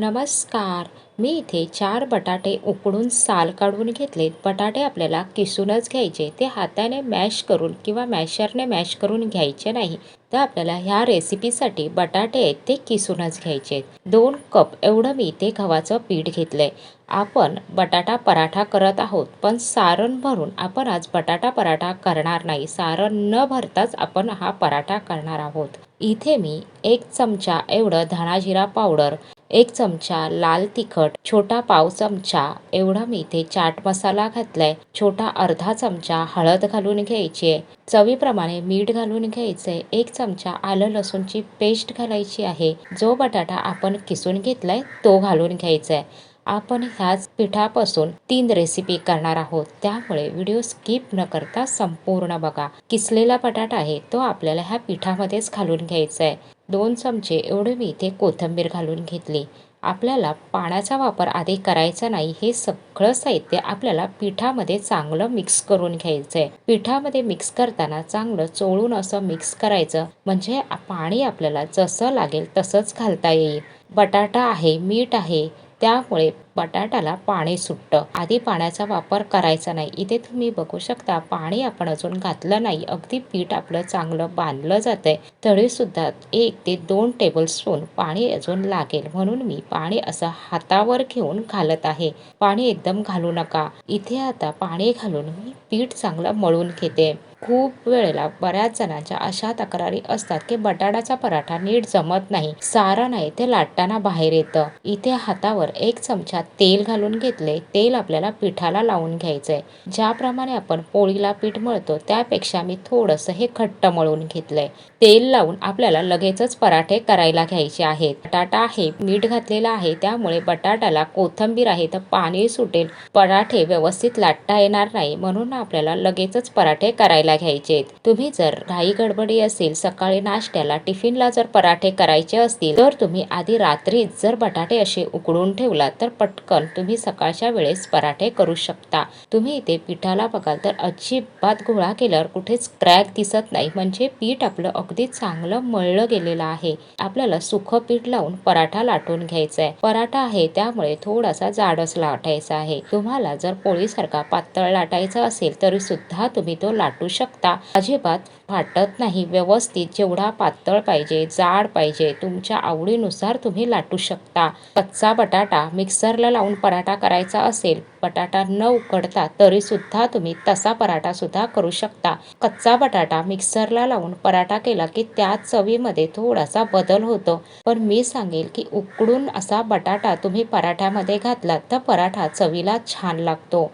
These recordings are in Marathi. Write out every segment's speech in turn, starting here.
नमस्कार. मी इथे चार बटाटे उकडून साल काढून घेतलेत. बटाटे आपल्याला किसूनच घ्यायचे. ते हाताने मॅश करून किंवा मॅशरने मॅश करून घ्यायचे नाही. तर आपल्याला ह्या रेसिपीसाठी बटाटे आहेत ते किसूनच घ्यायचे आहेत. दोन कप एवढं मी इथे गव्हाचं पीठ घेतलं आहे आपण बटाटा पराठा करत आहोत पण सारण भरून आपण आज बटाटा पराठा करणार नाही. सारण न भरताच आपण हा पराठा करणार आहोत. इथे मी एक चमचा एवढं धणाजिरा पावडर एक चमचा लाल तिखट छोटा पाव चमचा एवढा मी इथे चाट मसाला घातलाय. छोटा अर्धा चमचा हळद घालून घ्यायची आहे. चवीप्रमाणे मीठ घालून घ्यायचंय. एक चमचा आलं लसूणची पेस्ट घालायची आहे. जो बटाटा आपण किसून घेतलाय तो घालून घ्यायचा आहे आपण ह्याच पिठापासून तीन रेसिपी करणार आहोत. त्यामुळे व्हिडिओ स्किप न करता संपूर्ण बघा. किसलेला बटाटा आहे तो आपल्याला ह्या पिठामध्येच घालून घ्यायचा आहे दोन चमचे एवढे मी इथे कोथिंबीर घालून घेतली. आपल्याला पाण्याचा वापर आधी करायचा नाही हे सगळं साहित्य आपल्याला पिठामध्ये चांगलं मिक्स करून घ्यायचं आहे पिठामध्ये मिक्स करताना चांगलं चोळून असं मिक्स करायचं. म्हणजे पाणी आपल्याला जसं लागेल तसंच घालता येईल. बटाटा आहे मीठ आहे त्यामुळे बटाट्याला पाणी सुटतं. आधी पाण्याचा वापर करायचा नाही. इथे तुम्ही बघू शकता पाणी आपण अजून घातलं नाही. अगदी पीठ आपलं चांगलं बांधलं जातं आहे तरीसुद्धा एक ते दोन टेबलस्पून पाणी अजून लागेल. म्हणून मी पाणी असं हातावर घेऊन घालत आहे. पाणी एकदम घालू नका. इथे आता पाणी घालून मी पीठ चांगलं मळून घेते. खूप वेळेला बऱ्याच जणांच्या अशा तक्रारी असतात की बटाट्याचा पराठा नीट जमत नाही सारा नाही ते लाटताना बाहेर येतं. इथे हातावर एक चमचा तेल घालून घेतले तेल आपल्याला पिठाला लावून घ्यायचंय. ज्याप्रमाणे आपण पोळीला पीठ मळतो त्यापेक्षा मी थोडंसं हे घट्ट मळून घेतलंय. तेल लावून आपल्याला लगेचच पराठे करायला घ्यायचे आहेत. बटाटा आहे मीठ घातलेला आहे त्यामुळे बटाट्याला कोथंबीर आहे तर पाणी सुटेल. पराठे व्यवस्थित लाटता येणार नाही म्हणून आपल्याला लगेचच पराठे करायला घ्यायचे तुम्ही जर घाई गडबडी असेल सकाळी नाश्त्याला टिफिनला जर पराठे करायचे असतील तर तुम्ही आधी रात्री जर बटाटे असे उकडून ठेवला तर पटकन तुम्ही सकाळच्या वेळेस पराठे करू शकता. तुम्ही इथे पिठाला बघाल तर अजिबात गोळा केल्यावर कुठेच क्रॅक दिसत नाही म्हणजे पीठ आपलं अगदी चांगलं मळलं गेलेलं आहे. आपल्याला सुख पीठ लावून पराठा लाटून घ्यायचा आहे पराठा आहे त्यामुळे थोडासा जाडच लाटायचा आहे. तुम्हाला जर पोळीसारखा पातळ लाटायचा असेल तरी सुद्धा तुम्ही तो लाटू शकता अजिबात फाटत नाही. व्यवस्थित जेवढा पातळ पाहिजे जाड पाहिजे तुमच्या आवडीनुसार तुम्ही लाटू शकता. कच्चा बटाटा मिक्सरला लावून पराठा करायचा असेल बटाटा न उकडता तरी सुद्धा तुम्ही तसा पराठा सुद्धा करू शकता. कच्चा बटाटा मिक्सरला लावून पराठा केला की त्या चवीमध्ये थोडासा बदल होतो. पण मी सांगेल की उकडून असा बटाटा तुम्ही पराठ्यामध्ये घातलात तर पराठा चवीला छान लागतो.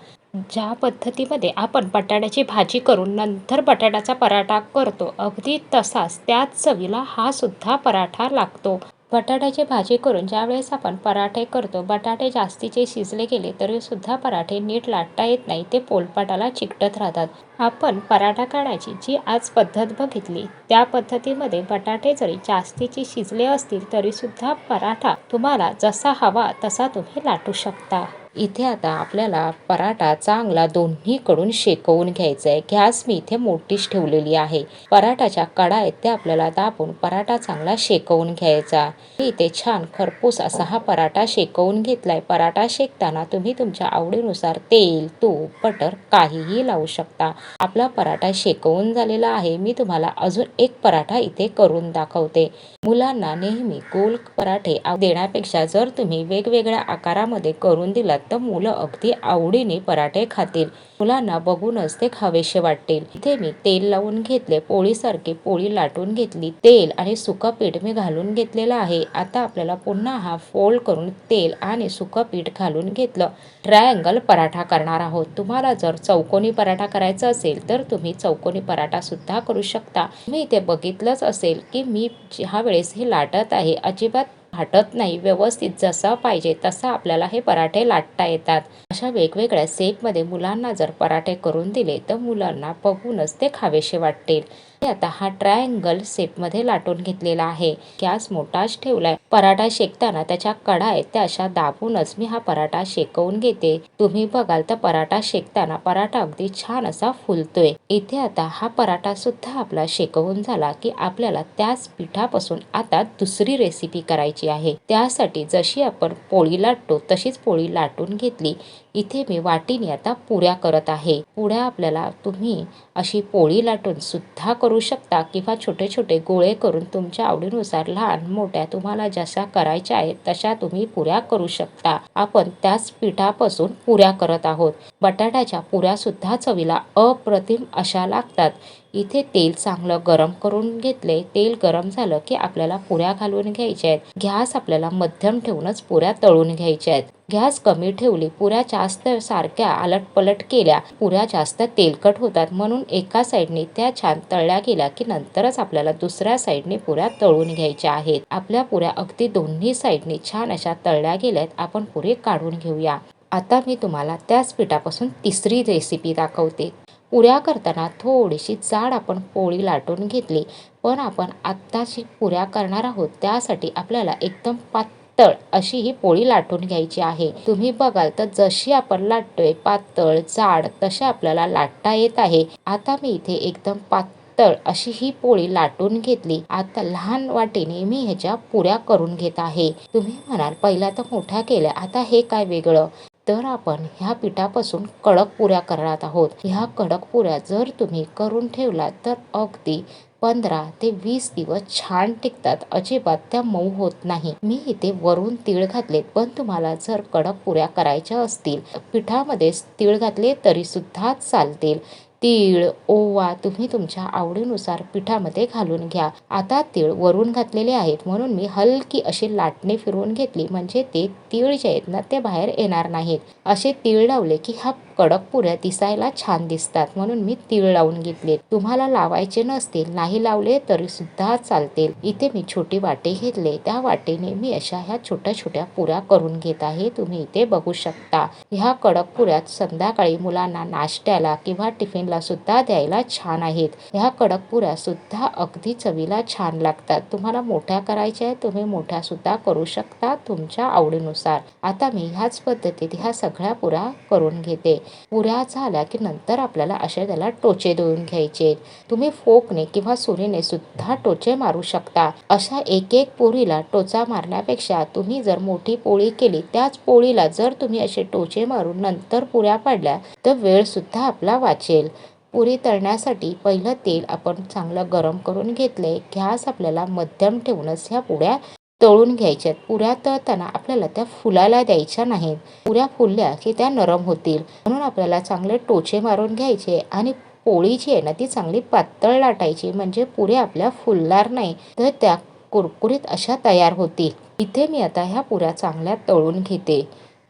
ज्या पद्धतीमध्ये आपण बटाट्याची भाजी करून नंतर बटाट्याचा पराठा करतो अगदी तसाच त्याच चवीला हा सुद्धा पराठा लागतो. बटाट्याची भाजी करून ज्यावेळेस आपण पराठे करतो बटाटे जास्तीचे शिजले गेले तरी सुद्धा पराठे नीट लाटता येत नाही ते पोलपाटाला चिकटत राहतात. आपण पराठा काढायची जी आज पद्धत बघितली त्या पद्धतीमध्ये बटाटे जरी जास्तीचे शिजले असतील तरी सुद्धा पराठा तुम्हाला जसा हवा तसा तुम्ही लाटू शकता. इथे आता आपल्याला पराठा चांगला दोन्हीकडून शेकवून घ्यायचा आहे गॅस मी इथे मोठीच ठेवलेली आहे. पराठाच्या कडा आहेत त्या आपल्याला दाबून पराठा चांगला शेकवून घ्यायचा. इथे छान खरपूस असा हा पराठा शेकवून घेतलाय. पराठा शेकताना तुम्ही तुमच्या आवडीनुसार तेल तूप बटर काहीही लावू शकता. आपला पराठा शेकवून झालेला आहे. मी तुम्हाला अजून एक पराठा इथे करून दाखवते. मुलांना नेहमी गोल पराठे देण्यापेक्षा जर तुम्ही वेगवेगळ्या आकारामध्ये करून दिलात तर मुलं अगदी आवडीने पराठे खातील. मुलांना बघूनच ते खावेसे वाटतील. इथे मी तेल लावून घेतले पोळीसारखी पोळी लाटून घेतली. तेल आणि सुकं पीठ मी घालून घेतलेलं आहे. आता आपल्याला पुन्हा हा फोल्ड करून तेल आणि सुकं पीठ घालून घेतलं. ट्रायंगल पराठा करणार आहोत. तुम्हाला जर चौकोनी पराठा करायचा असेल तर तुम्ही चौकोनी पराठा सुद्धा करू शकता. मी इथे बघितलंच असेल की मी ह्या वेळेस हे लाटत आहे. अजिबात फाटत नाही. व्यवस्थित जसा पाहिजे तसा आपल्याला हे पराठे लाटता येतात. अशा वेगवेगळ्या सेपमध्ये मुलांना जर पराठे करून दिले तर मुलांना बघूनच ते खावेसे वाटतील. आता हा ट्रायंगल शेपमध्ये लाटून घेतलेला आहे. गॅस मोठाच ठेवलाय. पराठा शेकताना त्याच्या कडा आहेत त्या अशा दाबूनच मी हा पराठा शेकवून घेते. तुम्ही बघाल तर पराठा शेकताना पराठा अगदी छान असा फुलतोय. इथे आता हा पराठा सुद्धा आपला शेकवून झाला की आपल्याला त्याच पिठापासून आता दुसरी रेसिपी करायची आहे. त्यासाठी जशी आपण पोळी लाटतो तशीच पोळी लाटून घेतली. इथे मी वाटीने आता पुऱ्या करत आहे. पुऱ्या आपल्याला तुम्ही अशी पोळी लाटून सुद्धा करू शकता किंवा छोटे छोटे गोळे करून तुमच्या आवडीनुसार लहान मोठ्या तुम्हाला जशा करायच्या आहेत तशा तुम्ही पुऱ्या करू शकता. आपण त्याच पिठापासून पुऱ्या करत आहोत. बटाट्याच्या पुऱ्या सुद्धा चवीला अप्रतिम अशा लागतात. इथे तेल चांगलं गरम करून घेतले. तेल गरम झालं की आपल्याला पुऱ्या घालून घ्यायच्या आहेत. गॅस आपल्याला मध्यम ठेवूनच पुऱ्या तळून घ्यायच्या आहेत. गॅस कमी ठेवली पुऱ्या जास्त सारख्या आलटपलट केल्या पुऱ्या जास्त तेलकट होतात म्हणून एका साईडने त्या छान तळल्या गेल्या की नंतरच आपल्याला दुसऱ्या साईडने पुऱ्या तळून घ्यायच्या आहेत. आपल्या पुऱ्या अगदी दोन्ही साईडने छान अशा तळल्या गेल्यात. आपण पुरे काढून घेऊया. आता मी तुम्हाला त्याच पिठापासून तिसरी रेसिपी दाखवते. पुऱ्या करताना थोडीशी जाड आपण पोळी लाटून घेतली. पण आपण आत्ताशी पुऱ्या करणार आहोत त्यासाठी आपल्याला एकदम पातळ अशी ही पोळी लाटून घ्यायची आहे. तुम्ही बघाल तर जशी आपण लाटतोय पातळ जाड तशी आपल्याला लाटता येत आहे. आता मी इथे एकदम पातळ अशी ही पोळी लाटून घेतली. आता लहान वाटीने मी ह्याच्या पुऱ्या करून घेत आहे. तुम्ही म्हणाल पहिल्या तर मोठ्या केल्या आता हे काय वेगळं? तर आपण ह्या पिठापासून कडक पुऱ्या करणार आहोत. ह्या कडक पुऱ्या जर तुम्ही करून ठेवला तर अगदी पंधरा ते वीस दिवस छान टिकतात. अजिबात त्या मऊ होत नाही. मी इथे वरून तीळ घातलेत पण तुम्हाला जर कडक पुऱ्या करायच्या असतील पिठामध्ये तीळ घातले तरी सुद्धा चालतील. तीळ ओवा तुम्ही तुमच्या आवडीनुसार पिठामध्ये घालून घ्या. आता तीळ वरून घातलेले आहेत म्हणून मी हलकी अशी लाटणे फिरवून घेतली. म्हणजे ते तीळ जे आहेत ना ते बाहेर येणार नाहीत. असे तीळ लावले की हा कडक पुऱ्या दिसायला छान दिसतात. म्हणून मी तीळ लावून घेतले. तुम्हाला लावायचे नसतील नाही लावले तरी सुद्धा चालतील. इथे मी छोटी वाटे घेतले. त्या वाटेने मी अशा ह्या छोट्या छोट्या पुऱ्या करून घेत आहे. तुम्ही इथे बघू शकता. ह्या कडक पुऱ्यात संध्याकाळी मुलांना नाश्त्याला किंवा टिफिनला सुद्धा द्यायला छान आहेत. ह्या कडक पुऱ्या सुद्धा अगदी चवीला छान लागतात. तुम्हाला मोठ्या करायच्या आहेत तुम्ही मोठ्या सुद्धा करू शकता तुमच्या आवडीनुसार. आता मी ह्याच पद्धतीत ह्या सगळ्या पुऱ्या करून घेते. पुऱ्या झाल्या की नंतर आपल्याला असे त्याला टोचे देऊन घ्यायचे. तुम्ही फोकने किंवा सुरीने सुद्धा टोचे मारू शकता. अशा एक एक पोळीला टोचा मारण्यापेक्षा तुम्ही जर मोठी पोळी केली त्याच पोळीला जर तुम्ही असे टोचे मारून नंतर पुऱ्या पाडल्या तर वेळ सुद्धा आपला वाचेल. पुरी तळण्यासाठी पहिलं तेल आपण चांगलं गरम करून घेतले. गॅस आपल्याला मध्यम ठेवूनच ह्या पुऱ्या तळून घ्यायच्यात. पुऱ्या तळताना आपल्याला त्या फुलायला द्यायच्या नाहीत. पुऱ्या फुलल्या की त्या नरम होतील. म्हणून आपल्याला चांगले टोचे मारून घ्यायचे आणि पोळी जी आहे ना ती चांगली पातळ लाटायची. म्हणजे पुऱ्या आपल्या फुलणार नाही तर त्या कुरकुरीत अशा तयार होतील. इथे मी आता ह्या पुऱ्या चांगल्या तळून घेते.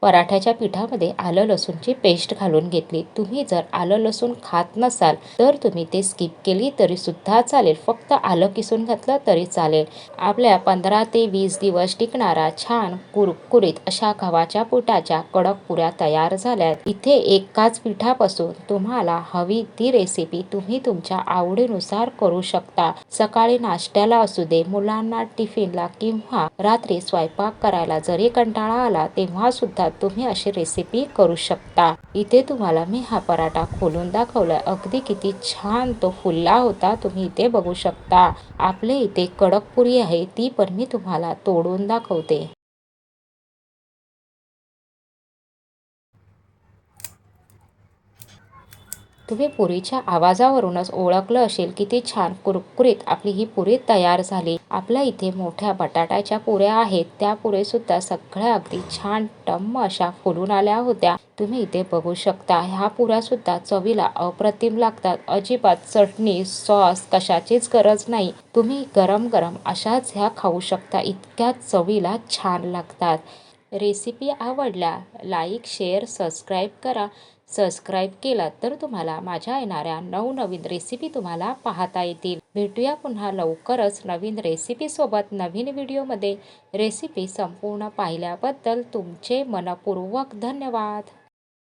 पराठ्याच्या पिठामध्ये आलं लसूणची पेस्ट घालून घेतली. तुम्ही जर आलं लसूण खात नसाल तर तुम्ही ते स्किप केली तरी सुद्धा चालेल. फक्त आलं किसून घातलं तरी चालेल. आपल्या पंधरा ते वीस दिवस टिकणारा छान कुरकुरीत अशा गव्हाच्या पोटाच्या कडक पुऱ्या तयार झाल्यात इथे एकाच पिठापासून तुम्हाला हवी ती रेसिपी तुम्ही तुमच्या आवडीनुसार करू शकता. सकाळी नाश्त्याला असू दे मुलांना टिफिनला किंवा रात्री स्वयंपाक करायला जरी कंटाळा आला तेव्हा सुद्धा तुम्ही अशी रेसिपी करू शकता. इथे तुम्हाला मी हा पराठा खोलून दाखवलाय. अगदी किती छान तो फुलला होता. तुम्ही इथे बघू शकता. आपले इथे कडक पुरी आहे. ती पण मी तुम्हाला तोडून दाखवते. तुम्ही पुरीच्या आवाजावरूनच ओळखलं असेल किती छान कुरकुरीत आपली ही पुरी तयार झाली. आपल्या इथे मोठ्या बटाट्याच्या पुऱ्या आहेत. त्या पुरे सुद्धा सगळ्या अगदी छान टम्म अशा फुलून आल्या होत्या. तुम्ही इथे बघू शकता ह्या पुऱ्या सुद्धा चवीला अप्रतिम लागतात. अजिबात चटणी सॉस कशाचीच गरज नाही. तुम्ही गरम गरम अशाच ह्या खाऊ शकता. इतक्या चवीला छान लागतात. रेसिपी आवडल्या लाईक शेअर सबस्क्राईब करा. सबस्क्राईब केला तर तुम्हाला माझ्या येणाऱ्या नवनवीन रेसिपी तुम्हाला पाहता येतील. भेटूया पुन्हा लवकरच नवीन रेसिपीसोबत नवीन व्हिडिओमध्ये. रेसिपी संपूर्ण पाहिल्याबद्दल तुमचे मनपूर्वक धन्यवाद.